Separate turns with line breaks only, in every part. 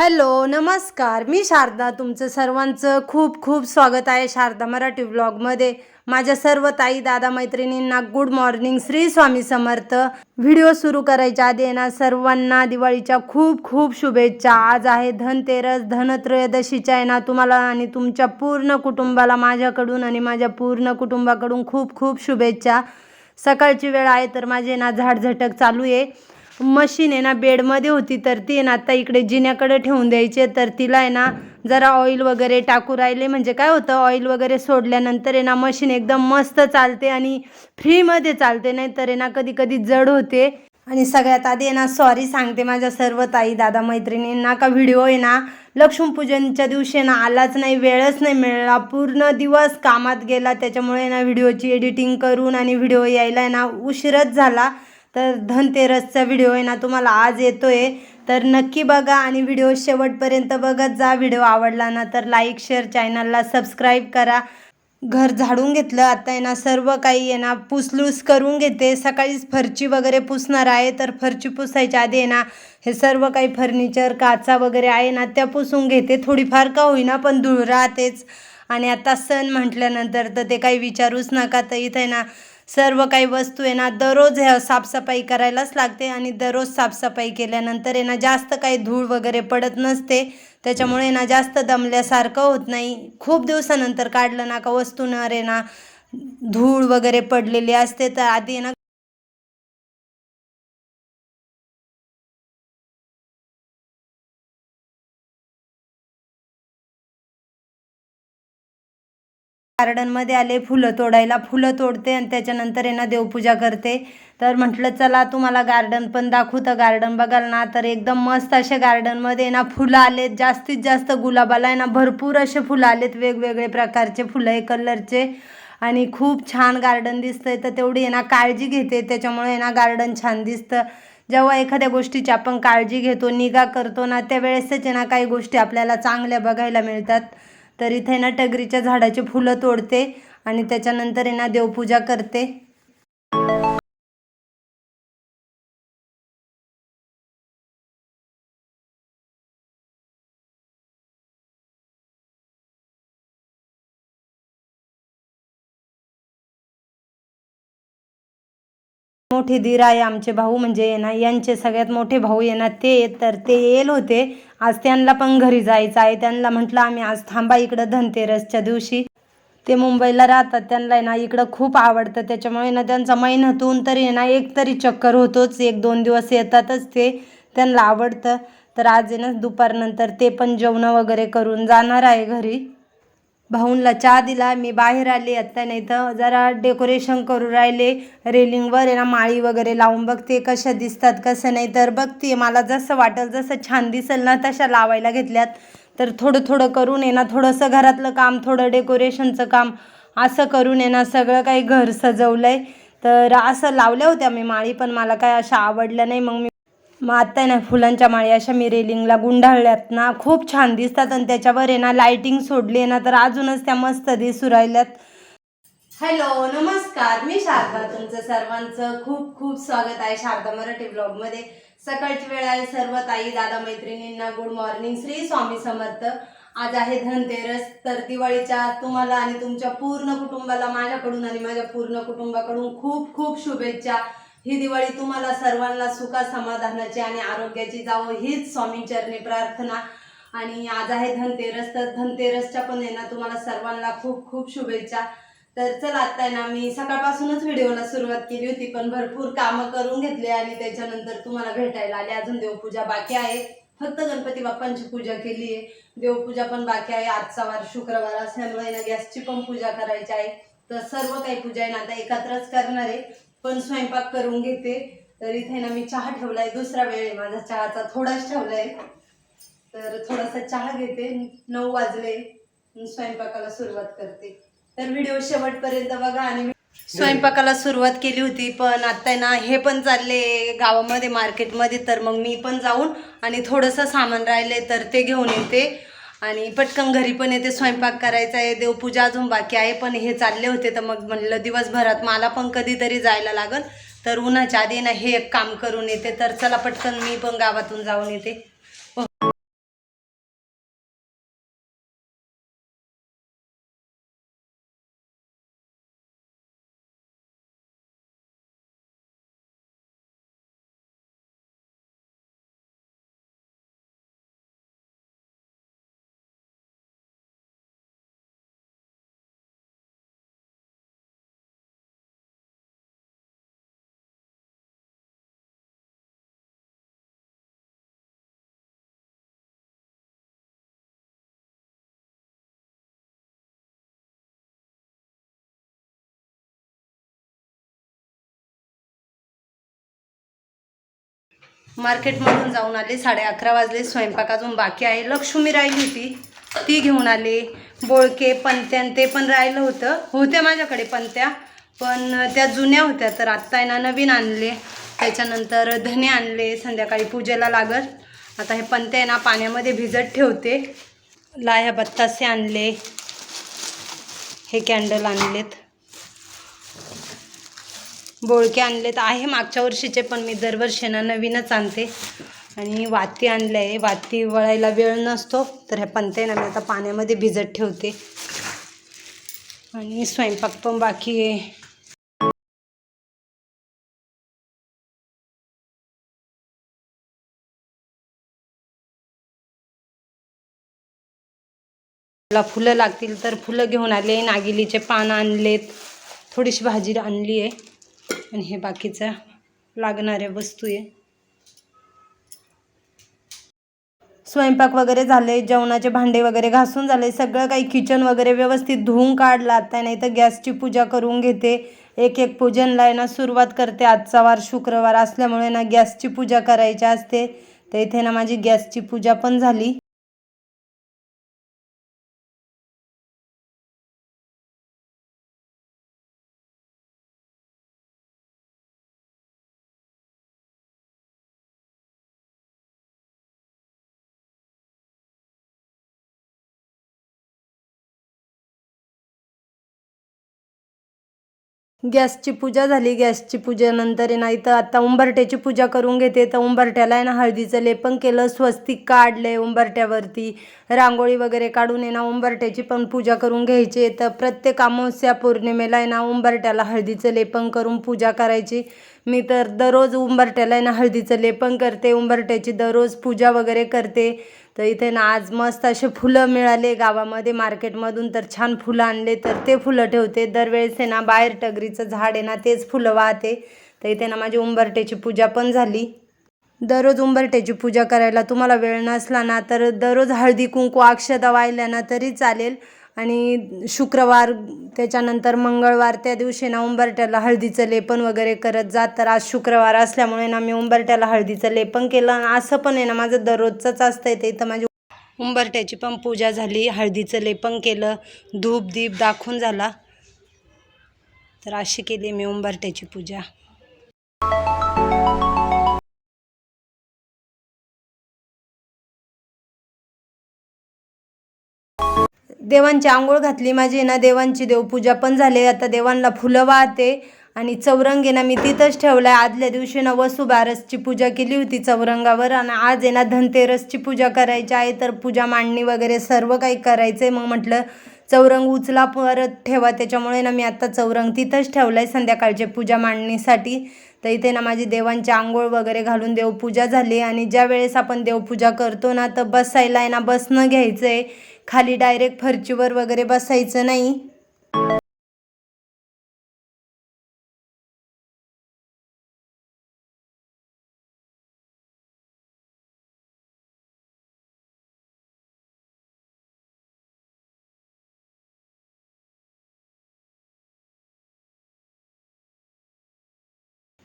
Hello नमस्कार. मी शारदा तुमचं सर्वांचं खूप खूप स्वागत आहे शारदा मराठी ब्लॉगमध्ये माझ्या सर्व ताई दादा मैत्रिणींना good morning Shri Swami Samarth. Video सुरू करायच्या आधी आहे ना सर्वांना दिवाळीच्या खूप खूप शुभेच्छा. आज आहे धनतेरस धनत्रयोदशीच्या आहे ना तुम्हाला आणि तुमच्या पूर्ण कुटुंबाला माझ्याकडून आणि माझ्या पूर्ण कुटुंबाकडून खूप खूप शुभेच्छा. सकाळची वेळ आहे तर माझे ना झाडझटक चालू आहे. मशीन आहे ना बेडमध्ये होती तर ती आहे ना आता इकडे जिन्याकडे ठेवून द्यायची तर तिला आहे ना जरा ऑइल वगैरे टाकू राहिले म्हणजे काय होतं ऑइल वगैरे सोडल्यानंतर आहे ना मशीन एकदम मस्त चालते आणि फ्रीमध्ये चालते नाही तर आहे ना कधी कधी जड होते आणि सगळ्यात आधी आहे ना सॉरी सांगते माझ्या सर्व ताई दादा मैत्रिणींना का व्हिडिओ आहे ना लक्ष्मीपूजनच्या दिवशी ना आलाच नाही वेळच नाही मिळाला पूर्ण दिवस कामात गेला त्याच्यामुळे ना व्हिडिओची एडिटिंग करून आणि व्हिडिओ यायला आहे ना उशीरच झाला तर धनतेरसचा व्हिडिओ आहे ना तुम्हाला आज येतो आहे तर नक्की बघा आणि व्हिडिओ शेवटपर्यंत बघत जा. व्हिडिओ आवडला ना तर लाईक शेअर चॅनलला सबस्क्राईब करा. घर झाडून घेतलं आता आहे ना सर्व काही आहे ना पुसलूस करून घेते. सकाळीच फरची वगैरे पुसणार आहे तर फरची पुसायच्या आधी आहे ना हे सर्व काही फर्निचर काचा वगैरे आहे ना त्या पुसून घेते. थोडीफार का होईना पण धूळ राहतेच. आणि आता सण म्हटल्यानंतर तर ते काही विचारूच नका. तर इथे ना सर्व काही वस्तू आहे ना दररोज हे साफसफाई करायलाच लागते आणि दररोज साफसफाई केल्यानंतर आहे ना जास्त काही धूळ वगैरे पडत नसते. त्याच्यामुळे ना जास्त दमल्यासारखं होत नाही. खूप दिवसानंतर काढलं ना का वस्तूंवर आहे ना धूळ वगैरे पडलेली असते. तर आधी ना गार्डनमध्ये आले फुलं तोडायला. फुलं तोडते आणि त्याच्यानंतर आहे ना देवपूजा करते. तर म्हटलं चला तुम्हाला गार्डन पण दाखवतं. गार्डन बघाल ना तर एकदम मस्त असे गार्डनमध्ये ना फुलं आलेत. जास्तीत जास्त गुलाबाला आहे ना भरपूर असे फुलं आलेत. वेगवेगळे प्रकारचे फुलं आहे कलरचे. आणि खूप छान गार्डन दिसतंय. तर तेवढी आहे ना काळजी घेते. त्याच्यामुळे ना गार्डन छान दिसतं. जेव्हा एखाद्या गोष्टीची आपण काळजी घेतो निगा करतो ना त्यावेळेसच आहे ना काही गोष्टी आपल्याला चांगल्या बघायला मिळतात. तर इथे ना टगरीच्या झाडाची फुलं तोडते आणि त्याच्यानंतर आहे ना देवपूजा करते. मोठे दीर आहे आमचे भाऊ म्हणजे येणार यांचे सगळ्यात मोठे भाऊ येणार ना ते तर ते येल होते. आज त्यांना पण घरी जायचं आहे. त्यांना म्हटलं आम्ही आज थांबा इकडं धनतेरसच्या दिवशी. ते मुंबईला राहतात. त्यांना आहे ना इकडं खूप आवडतं. त्याच्यामुळे ना त्यांचा महिन्यातून तरी आहे ना एक तरी चक्कर होतोच. एक दोन दिवस येतातच ते. त्यांना आवडतं. तर आज आहे ना दुपारनंतर ते पण जेवणं वगैरे करून जाणार आहे घरी. भाऊंला चहा दिला मी बाहेर आले आत्ता नाही तर जरा डेकोरेशन करू राहिले. रेलिंगवर आहे ना माळी वगैरे लावून बघते कशा दिसतात कसं नाही तर बघते. मला जसं वाटेल जसं छान दिसेल ना तशा लावायला घेतल्यात. तर थोडं थोडं करून आहे ना थोडंसं घरातलं काम थोडं डेकोरेशनचं काम असं करून आहे ना सगळं काही घर सजवलं आहे तर असं लावल्या होत्या मी माळी पण मला काय अशा आवडल्या नाही. मग मी मग आता आहे ना फुलांच्या माळी अशा मी रेलिंगला गुंडाळल्यात ना खूप छान दिसतात आणि त्याच्यावर आहे ना लाईटिंग सोडली आहे ना तर अजूनच त्या मस्त दिसू राहिल्यात. हॅलो नमस्कार. मी शारदा तुमचं सर्वांचं खूप खूप स्वागत आहे शारदा मराठी ब्लॉगमध्ये सकाळची वेळ आहे सर्व ताई दादा मैत्रिणींना गुड मॉर्निंग श्री स्वामी समर्थ. आज आहे धनतेरस तर दिवाळीच्या तुम्हाला आणि तुमच्या पूर्ण कुटुंबाला माझ्याकडून आणि माझ्या पूर्ण कुटुंबाकडून खूप खूप शुभेच्छा. ही दिवाळी तुम्हाला सर्वांना सुखा समाधानाची आणि आरोग्याची जावो हीच स्वामींचरणी प्रार्थना. आणि आज आहे धनतेरस तर धनतेरसच्या पण आहे ना तुम्हाला सर्वांना खूप खूप शुभेच्छा. तर चला आता आहे ना मी सकाळपासूनच व्हिडिओला सुरुवात केली होती पण भरपूर कामं करून घेतले आणि त्याच्यानंतर तुम्हाला भेटायला आले. अजून देवपूजा बाकी आहे. फक्त गणपती बाप्पांची पूजा केली आहे. देवपूजा पण बाकी आहे. आजचा वार शुक्रवार असल्यामुळे ना गॅसची पण पूजा करायची आहे. तर सर्व काही पूजा आहे ना आता एकत्रच करणार आहे. पण स्वयंपाक करून घेते. तर इथे ना मी चहा ठेवलाय. दुसरा वेळ आहे माझा. चहाचा थोडाच ठेवलाय. तर थोडासा चहा घेते. नऊ वाजले. स्वयंपाकाला सुरुवात करते. तर व्हिडिओ शेवटपर्यंत बघा आणि मी स्वयंपाकाला सुरुवात केली होती पण आता ना हे पण चालले गावामध्ये मार्केटमध्ये. तर मग मी पण जाऊन आणि थोडंसं सामान राहिले तर ते घेऊन येते. आणि पटकन घरी पण येते स्वयंपाक करायचा आहे देवपूजा अजून बाकी आहे पण हे चालले होते तर मग म्हणलं दिवसभरात मला पण कधीतरी जायला लागल. तर उन्हाच्या आधी ना हे एक काम करून येते तर चला पटकन मी पण गावातून जाऊन येते. मार्केटमधून जाऊन आले साडे अकरा वाजले स्वयंपाक अजून बाकी आहे. लक्ष्मी राहिली होती ती घेऊन आले. बोळके पणत्या आणि ते पण राहिलं होतं. होत्या माझ्याकडे पंत्या पण त्या जुन्या होत्या तर आत्ता आहे ना नवीन आणले. त्याच्यानंतर धने आणले संध्याकाळी पूजेला लागत आता हे पंत्या आहे ना पाण्यामध्ये भिजत ठेवते. लाह्या बत्तासे आणले. हे कॅन्डल आणलेत. बोळके आणलेत. आहे मागच्या वर्षीचे पण मी दरवर्षी ना नवीनच आणते. आणि वाती आणलं आहे. वाती वळायला वेळ नसतो तर ह्या पंते ना मी आता पाण्यामध्ये भिजत ठेवते. आणि स्वयंपाक पण बाकी आहे. मला फुलं लागतील तर फुलं घेऊन आले. नागिलीचे पान आणलेत. थोडीशी भाजी आणली आहे. आणि हे बाकीच्या लागणाऱ्या वस्तू आहे. स्वयंपाक वगैरे झाले जेवणाचे भांडे वगैरे घासून झाले सगळं काही किचन वगैरे व्यवस्थित धुवून काढला आता नाही तर गॅसची पूजा करून घेते. एक एक पूजनला आहे ना सुरुवात करते. आजचा वार शुक्रवार असल्यामुळे ना गॅसची पूजा करायची असते. तर इथे ना माझी गॅसची पूजा पण झाली. गॅसची पूजा झाली गॅसची पूजेनंतर आहे ना इथं आता उंबरट्याची पूजा करून घेते. तर उंबरट्याला आहे ना हळदीचं लेपन केलं स्वस्तिक काढले उंबरट्यावरती रांगोळी वगैरे काढून आहे ना उंबरट्याची पण पूजा करून घ्यायची. तर प्रत्येक अमावस्या पौर्णिमेला आहे ना उंबरट्याला हळदीचं लेपन करून पूजा करायची. मी तर दररोज उंबरट्याला आहे ना हळदीचं लेपन करते उंबरट्याची दररोज पूजा वगैरे करते. तर इथे ना आज मस्त असे फुलं मिळाले गावामध्ये मार्केटमधून तर छान फुलं आणले तर ते फुलं ठेवते. दरवेळेस आहे ना बाहेर टगरीचं झाड आहे ना तेच फुलं वाहते. तर इथे ना माझी उंबरट्याची पूजा पण झाली. दररोज उंबरट्याची पूजा करायला तुम्हाला वेळ नसला ना तर दररोज हळदी कुंकू अक्षता वाहिल्या ना तरी चालेल. आणि शुक्रवार त्याच्यानंतर मंगळवार त्या दिवशी ना उंबरट्याला हळदीचं लेपन वगैरे करत जात. तर आज शुक्रवार असल्यामुळे ना मी उंबरट्याला हळदीचं लेपन केलं आणि असं पण आहे ना माझं दररोजचंच असतं ते. तर माझी उंबरट्याची पण पूजा झाली हळदीचं लेपन केलं धूप दीप दाखवून झाला. तर अशी केली मी उंबरट्याची पूजा. देवांची आंघोळ घातली माझी ना देवांची देवपूजा पण झाली. आता देवांना फुलं वाहते आणि चौरंग आहे ना मी तिथंच ठेवलं आहे आदल्या दिवशी ना वसुबारसची पूजा केली होती चौरंगावर आणि आज आहे ना धनतेरसची पूजा करायची आहे. तर पूजा मांडणी वगैरे सर्व काही करायचं आहे मग म्हटलं चौरंग उचला परत ठेवा. त्याच्यामुळे ना मी आता चौरंग तिथंच ठेवलं आहे संध्याकाळच्या पूजा मांडणीसाठी. तर इथे ना माझी देवांची आंघोळ वगैरे घालून देवपूजा झाली. आणि ज्या वेळेस आपण देवपूजा करतो ना तर बसायला आहे ना बसणं घ्यायचं आहे खाली डायरेक्ट फरचीवर वगैरे बसायचं नाही.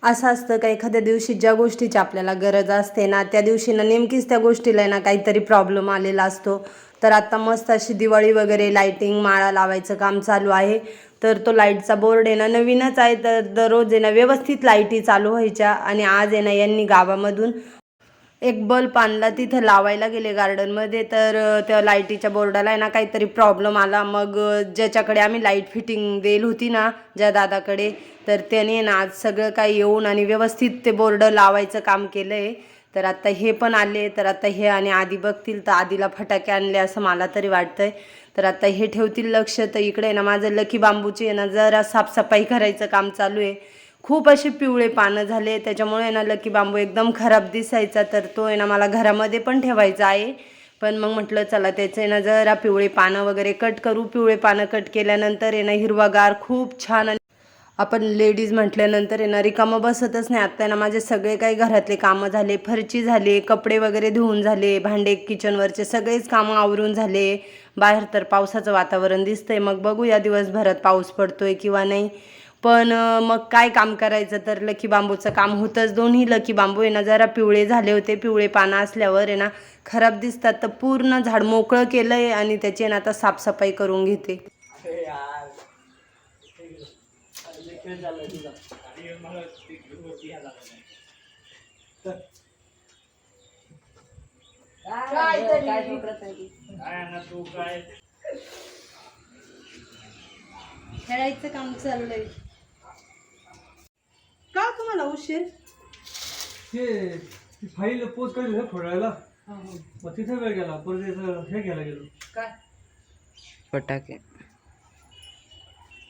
असं असतं का एखाद्या दिवशी ज्या गोष्टीची आपल्याला गरज असते ना त्या दिवशी ना नेमकीच त्या गोष्टीला आहे ना काहीतरी प्रॉब्लेम आलेला असतो. तर आत्ता मस्त अशी दिवाळी वगैरे लाईटिंग माळा लावायचं काम चालू आहे. तर तो लाईटचा बोर्ड आहे ना नवीनच आहे. तर दररोज आहे ना व्यवस्थित लाईटी चालू व्हायच्या आणि आज आहे ना यांनी गावामधून एक बल्ब आणला तिथं लावायला गेले गार्डनमध्ये तर त्या लाईटीच्या बोर्डाला आहे ना काहीतरी प्रॉब्लेम आला. मग ज्याच्याकडे आम्ही लाइट फिटिंग देईल होती ना ज्या दादाकडे तर त्याने ना आज सगळं काही येऊन आणि व्यवस्थित ते बोर्ड लावायचं काम केलं आहे तर आत्ता हे पण आले तर आता हे आणि आधी बघतील तर आधीला फटाके आणले असं मला तरी वाटतंय. तर आता हे ठेवतील लक्ष. तर इकडे ना माझं लकी बांबूची आहे ना जरा साफसफाई करायचं काम चालू आहे. खूप असे पिवळे पानं झाले. त्याच्यामुळे ना लकी बांबू एकदम खराब दिसायचा तर तो आहे ना मला घरामध्ये पण ठेवायचा आहे. पण मग म्हटलं चला त्याचे ना जरा पिवळे पानं वगैरे कट करू. पिवळे पानं कट केल्यानंतर आहे ना हिरवागार खूप छान आणि आपण लेडीज म्हटल्यानंतर आहे ना रिकामं बसतच नाही. आत्ता ना माझे सगळे काही घरातले कामं झाले फरची झाले कपडे वगैरे धुवून झाले भांडे किचनवरचे सगळेच कामं आवरून झाले. बाहेर तर पावसाचं वातावरण दिसतंय. मग बघूया दिवसभरात पाऊस पडतोय किंवा नाही. पण मग काय काम करायचं? तर लकी बांबूचं काम होतंच. दोन्ही लकी बांबू आहे ना जरा पिवळे झाले होते. पिवळे पानं असल्यावर आहे ना खराब दिसतात. तर पूर्ण झाड मोकळं केलं आहे आणि त्याची आहे ना आता साफसफाई करून घेते. खेळायचं काम चाललंय. तुम्हाला उशीर.
ते ती फाईल पोच करी ना फोडायला मग तिथे वेळ गेला परत हे घ्यायला गेलो.
काय?
फटाके.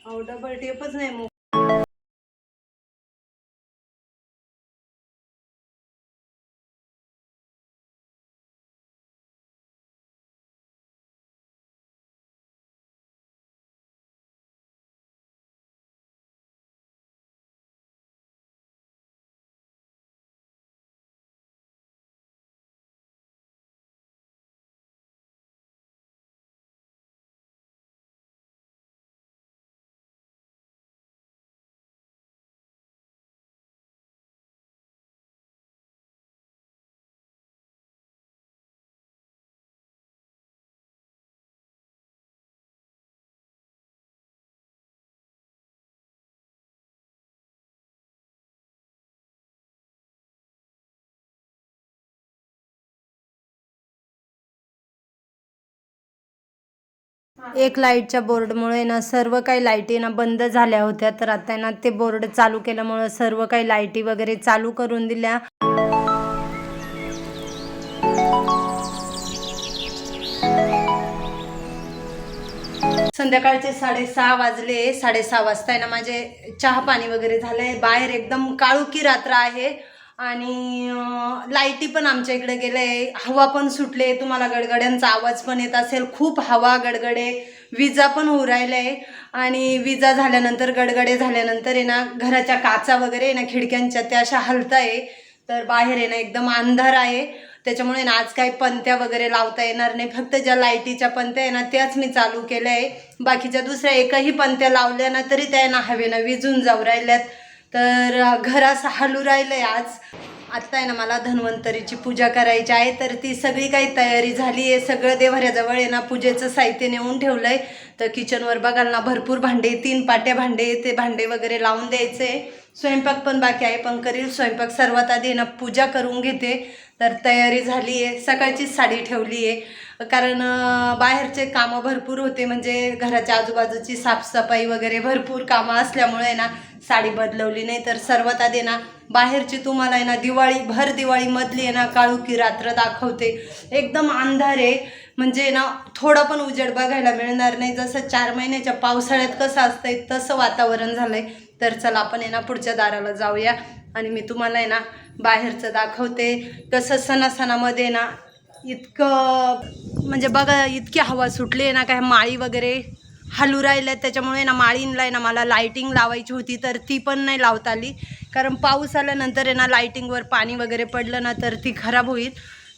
अहो डबल टेपच नाही मग एक लाईटच्या बोर्डमुळे ना सर्व काही लाईटी ना बंद झाल्या होत्या तर आता ना ते बोर्ड चालू केल्यामुळं सर्व काही लाईटी वगैरे चालू करून दिल्या. संध्याकाळचे साडेसहा वाजले साडेसहा वाजता आहे ना माझे चहा पाणी वगैरे झालंय. बाहेर एकदम काळुकी रात्र आहे. आणि लाईटी पण आमच्या इकडे गेले. हवा पण सुटले तुम्हाला गडगड्यांचा आवाज पण येत असेल. खूप हवा गडगडे. विजा पण होऊ राहिल्या आणि विजा झाल्यानंतर गडगडे झाल्यानंतर आहे ना घराच्या काचा वगैरे आहे ना खिडक्यांच्या त्या अशा हलताय. तर बाहेर आहे ना एकदम अंधार आहे. त्याच्यामुळे ना आज काही पंत्या वगैरे लावता येणार नाही. फक्त ज्या लाईटीच्या पंत्या आहे ना त्याच मी चालू केल्या. आहे बाकीच्या दुसऱ्या एकही पंत्या लावल्या ना तरी त्या ना हवेनं विजून जाऊ राहिल्यात. तर घर असं हलू राहिलंय आज. आत्ता आहे ना मला धन्वंतरीची पूजा करायची आहे तर ती सगळी काही तयारी झाली आहे. सगळं देवाऱ्याजवळ आहे ना पूजेचं साहित्य नेऊन ठेवलं आहे तर किचनवर बघाल ना भरपूर भांडे तीन पाट्या भांडे ते भांडे वगैरे लावून द्यायचे. स्वयंपाक पण बाकी आहे पण करील स्वयंपाक. सर्वात आधी ना पूजा करून घेते. तर तयारी झाली आहे. सकाळचीच साडी ठेवली आहे. कारण बाहेरचे कामं भरपूर होते. म्हणजे घराच्या आजूबाजूची साफसफाई वगैरे भरपूर कामं असल्यामुळे ना साडी बदलवली नाही तर सर्वात आधी ना बाहेरची तुम्हाला आहे ना दिवाळी भर दिवाळीमधली आहे ना काळुकी रात्र दाखवते. एकदम अंधार आहे. म्हणजे ना थोडा पण उजेड बघायला मिळणार नाही. जसं चार महिन्याच्या पावसाळ्यात कसं असतंय तसं वातावरण झालंय. तर चला आपण आहे ना पुढच्या दाराला जाऊया. आणि मी तुम्हाला आहे ना बाहेरचं दाखवते. कसं सणासणामध्ये ना इतकं म्हणजे बघा इतकी हवा सुटली आहे ना काय माळी वगैरे हलू राहिल्यात त्याच्यामुळे ना माळींला आहे ना मला लाईटिंग लावायची होती तर ती पण नाही लावता आली. कारण पाऊस आल्यानंतर आहे ना लाईटिंगवर पाणी वगैरे पडलं ना तर ती खराब होईल.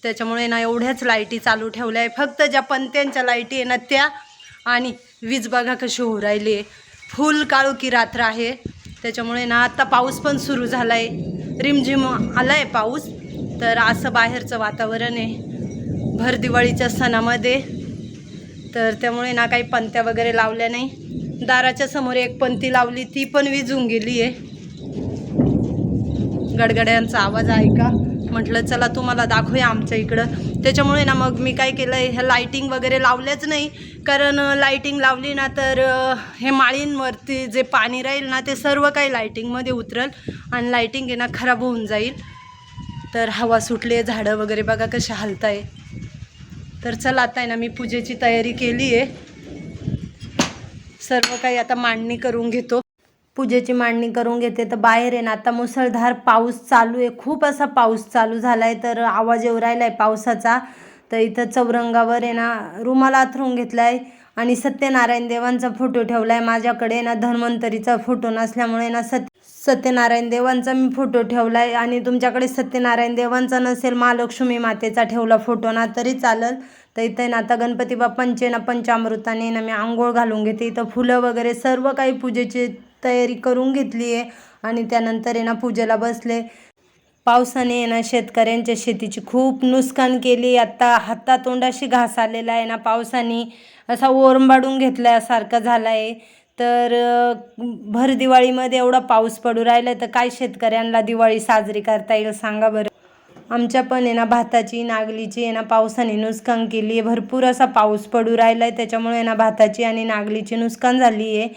त्याच्यामुळे ना एवढ्याच लाईटी चालू ठेवल्या आहे. फक्त ज्या पंत्यांच्या लाईटी आहे ना त्या. आणि वीज बघा कशी होऊ राहिली आहे. फुल काळोखी रात्र आहे. त्याच्यामुळे ना आत्ता पाऊस पण सुरू झाला आहे रिमझिम आला आहे पाऊस. तर असं बाहेरचं वातावरण आहे. भर दिवाळीच्या सणामध्ये. तर त्यामुळे ना काही पंत्या वगैरे लावल्या नाही. दाराच्या समोर एक पंती लावली ती पण विजून गेली आहे. गडगड्यांचा आवाज आहे का म्हटलं चला तुम्हाला दाखवूया आमच्या इकडं. त्याच्यामुळे ना मग मी काय केलं आहे ह्या लाईटिंग वगैरे लावल्याच नाही. कारण लाईटिंग लावली ना तर हे माळींवरती जे पाणी राहील ना ते सर्व काही लाईटिंगमध्ये उतरल आणि लाईटिंग आहे ना खराब होऊन जाईल. तर हवा सुटली झाडं वगैरे बघा कशा हलताय. तर चला आता आहे ना मी पूजेची तयारी केली आहे सर्व काही आता मांडणी करून घेतो. पूजेची मांडणी करून घेते तर बाहेर आहे ना आता मुसळधार पाऊस चालू आहे. खूप असा पाऊस चालू झाला आहे तर आवाज येऊ राहिला आहे पावसाचा. तर इथं चौरंगावर आहे ना रुमाल आथरून घेतला आहे आणि सत्यनारायण देवांचा फोटो ठेवला आहे माझ्याकडे ना धन्वंतरीचा फोटो नसल्यामुळे ना सत्य सत्यनारायण देवांचा मी फोटो ठेवला आहे आणि तुमच्याकडे सत्यनारायण देवांचा नसेल महालक्ष्मी मातेचा ठेवला फोटो ना तरी चालेल. तर इथे ना आता गणपती बाप्पांचे ना पंचामृताने ना मी आंघोळ घालून घेते. इथं फुलं वगैरे सर्व काही पूजेची तयारी करून घेतली आहे आणि त्यानंतर आहे ना पूजेला बसले. पावसाने आहे ना शेतकऱ्यांच्या शेतीची खूप नुकसान केली. आत्ता हातातोंडाशी घास आलेला आहे ना पावसाने असा ओरंबाडून घेतल्यासारखा झाला आहे तर भर दिवाळीमध्ये एवढा पाऊस पडू राहिला तर काय शेतकऱ्यांना दिवाळी साजरी करता येईल सांगा बरं. आमच्या पण आहे ना भाताची नागलीची आहे ना पावसाने नुकसान केली आहे. भरपूर असा पाऊस पडू राहिला आहे त्याच्यामुळे ना भाताची आणि नागलीची नुकसान झाली आहे.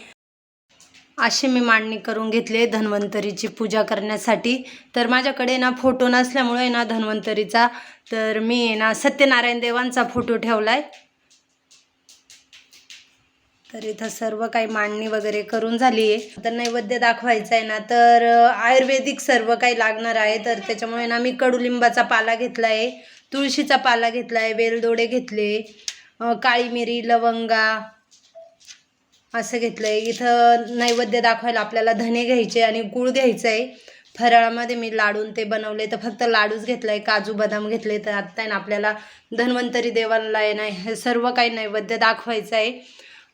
अशी मी मांडणी करून घेतली धन्वंतरीची पूजा करण्यासाठी. तर माझ्याकडे ना फोटो नसल्यामुळे ना धन्वंतरीचा तर मी आहे ना सत्यनारायण देवांचा फोटो ठेवला आहे तर इथं सर्व काही मांडणी वगैरे करून झाली आहे. तर नैवेद्य दाखवायचं आहे ना तर आयुर्वेदिक सर्व काही लागणार आहे. तर त्याच्यामुळे ना मी कडुलिंबाचा पाला घेतला आहे तुळशीचा पाला घेतला आहे वेलदोडे घेतले काळी मिरी लवंगा असं घेतलं आहे इथं नैवेद्य दाखवायला आपल्याला धने घ्यायचे आणि गूळ घ्यायचं आहे फराळामध्ये मी लाडून ते बनवले तर फक्त लाडूच घेतला आहे काजू बदाम घेतले. तर आत्ता आहे ना आपल्याला धन्वंतरी देवाला आहे ना हे सर्व काही नैवेद्य दाखवायचं आहे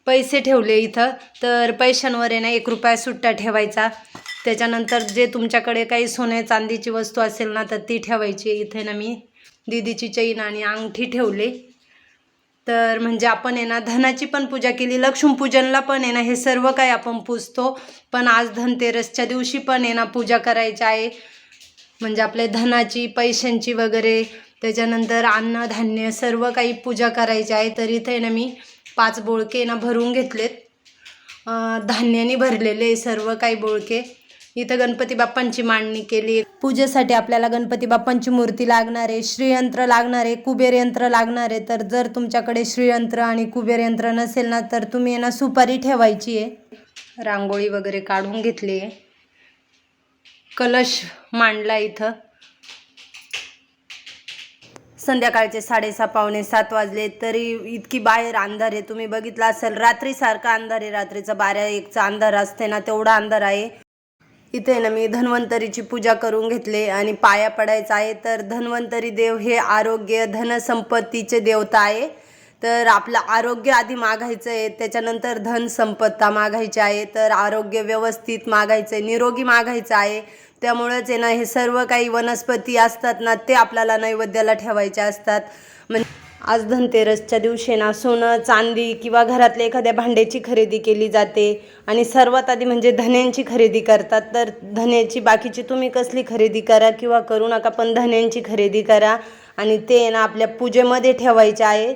पैसे ठेवले इथं. तर पैशांवर आहे ना एक रुपया सुट्टा ठेवायचा. त्याच्यानंतर जे तुमच्याकडे काही सोने चांदीची वस्तू असेल ना तर ती ठेवायची. इथे ना मी दीदीची चैन आणि अंगठी ठेवले. तर म्हणजे आपण आहे ना धनाची पण पूजा केली. लक्ष्मीपूजनला पण आहे ना हे सर्व काही आपण पूजतो. पण आज धनतेरसच्या दिवशी पण आहे ना पूजा करायची आहे. म्हणजे आपल्या धनाची पैशांची वगैरे. त्याच्यानंतर अन्नधान्य सर्व काही पूजा करायची आहे. तर इथे ना मी पाच बोळके ना भरून घेतलेत. धान्याने भरलेले सर्व काही बोळके. इथं गणपती बाप्पांची मांडणी केली. पूजेसाठी आपल्याला गणपती बाप्पांची मूर्ती लागणार आहे. श्रीयंत्र लागणार आहे. कुबेर यंत्र लागणार आहे. तर जर तुमच्याकडे श्रीयंत्र आणि कुबेर यंत्र नसेल ना तर तुम्ही आहे ना सुपारी ठेवायची आहे. रांगोळी वगैरे काढून घेतली आहे. कलश मांडला इथं. संध्याकाळचे साडेसहा पावणे सात वाजले तरी इतकी बाहेर अंधार आहे. तुम्ही बघितलं असेल रात्रीसारखा अंधार आहे. रात्रीचा बारा एकचा अंधार असते ना तेवढा अंधार आहे. इथे ना मी धन्वंतरीची पूजा करून घेतले आणि पाया पडायचा आहे. तर धन्वंतरी देव हे आरोग्य धनसंपत्तीचे देवता आहे. तर आपलं आरोग्य आधी मागायचं आहे त्याच्यानंतर धन संपत्ता मागायची आहे तर आरोग्य व्यवस्थित मागायचं आहे निरोगी मागायचं आहे. त्यामुळंच आहे ना हे सर्व काही वनस्पती असतात ना ते आपल्याला नैवेद्याला ठेवायचे असतात. म्हणजे आज धनतेरसच्या दिवशी ना सोनं चांदी किंवा घरातल्या एखाद्या भांड्याची खरेदी केली जाते आणि सर्वात आधी म्हणजे धन्यांची खरेदी करतात. तर धन्याची बाकीची तुम्ही कसली खरेदी करा किंवा करू नका पण धन्यांची खरेदी करा आणि ते ना आपल्या पूजेमध्ये ठेवायचे आहे.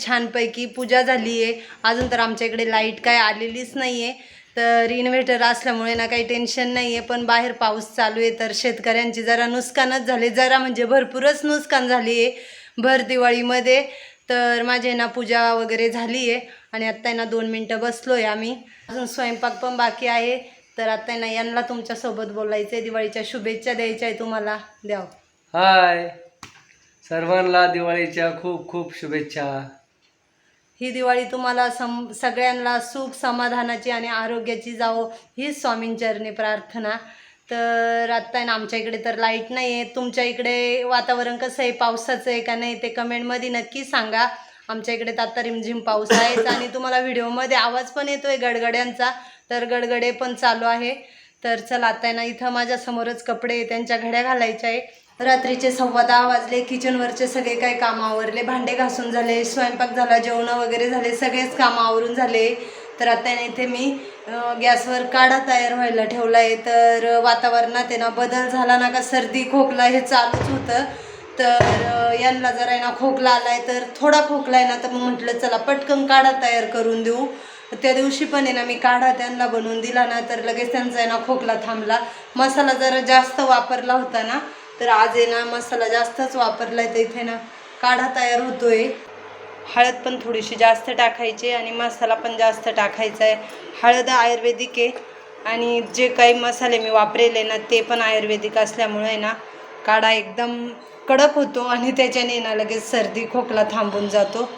छानपैकी पूजा झाली आहे अजून तर आमच्या इकडे लाइट काय आलेलीच नाही आहे तर इन्व्हर्टर असल्यामुळे ना काही टेन्शन नाही आहे पण बाहेर पाऊस चालू आहे तर शेतकऱ्यांची जरा नुकसानच झाले. जरा म्हणजे भरपूरच नुकसान झाली आहे भर दिवाळीमध्ये. तर माझी ना पूजा वगैरे झाली आहे आणि आत्ता ना दोन मिनटं बसलो आहे आम्ही. अजून स्वयंपाक पण बाकी आहे. तर आत्ता ना यांना तुमच्यासोबत बोलायचं आहे दिवाळीच्या शुभेच्छा द्यायच्या आहे तुम्हाला. द्याव हो.
हाय. सर्वांना दिवाळीच्या खूप खूप शुभेच्छा.
ही दिवाळी तुम्हाला सम सगळ्यांना सुख समाधानाची आणि आरोग्याची जावो हीच स्वामींचरणी प्रार्थना. तर आत्ता आहे ना आमच्या इकडे तर लाइट नाही आहे तुमच्या इकडे वातावरण कसं आहे? पावसाचं आहे का नाही ते कमेंटमध्ये नक्की सांगा. आमच्या इकडे तर आत्ता रिमझिम पाऊस आहेच आणि तुम्हाला व्हिडिओमध्ये आवाज पण येतो आहे गडगड्यांचा. तर गडगडे पण चालू आहे. तर चला आता आहे ना इथं माझ्यासमोरच कपडे त्यांच्या घड्या घालायच्या आहे. रात्रीचे सव्वा दहा वाजले किचनवरचे सगळे काही कामं आवरले भांडे घासून झाले स्वयंपाक झाला जेवणं वगैरे झाले सगळेच कामं आवरून झाले. तर आता इथे मी गॅसवर काढा तयार व्हायला ठेवला आहे तर वातावरणात आहे ना बदल झाला ना का सर्दी खोकला हे चालूच होतं. तर यांना जर आहे ना खोकला आला आहे तर थोडा खोकला आहे ना तर मग म्हटलं चला पटकन काढा तयार करून देऊ. त्या दिवशी पण आहे ना मी काढा त्यांना बनवून दिला ना तर लगेच त्यांचा आहे ना खोकला थांबला. मसाला जरा जास्त वापरला होता ना तर आज आहे ना मसाला जास्तच वापरला आहे तर इथे ना काढा तयार होतोय. हळद पण थोडीशी जास्त टाकायची आणि मसाला पण जास्त टाकायचा आहे. हळद आयुर्वेदिक आहे आणि जे काही मसाले मी वापरेले ना ते पण आयुर्वेदिक असल्यामुळे आहे ना काढा एकदम कडक होतो आणि त्याच्याने ना लगेच सर्दी खोकला थांबून जातो.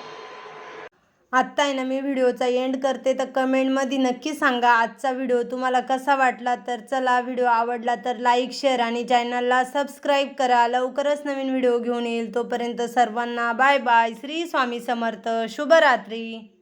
आत्ता आहे ना मी व्हिडिओचा एंड करते तर कमेंटमध्ये नक्की सांगा आजचा व्हिडिओ तुम्हाला कसा वाटला. तर चला व्हिडिओ आवडला तर लाईक शेअर आणि चॅनलला सबस्क्राईब करा. लवकरच नवीन व्हिडिओ घेऊन येईल. तोपर्यंत सर्वांना बाय बाय श्री स्वामी समर्थ. शुभरात्री.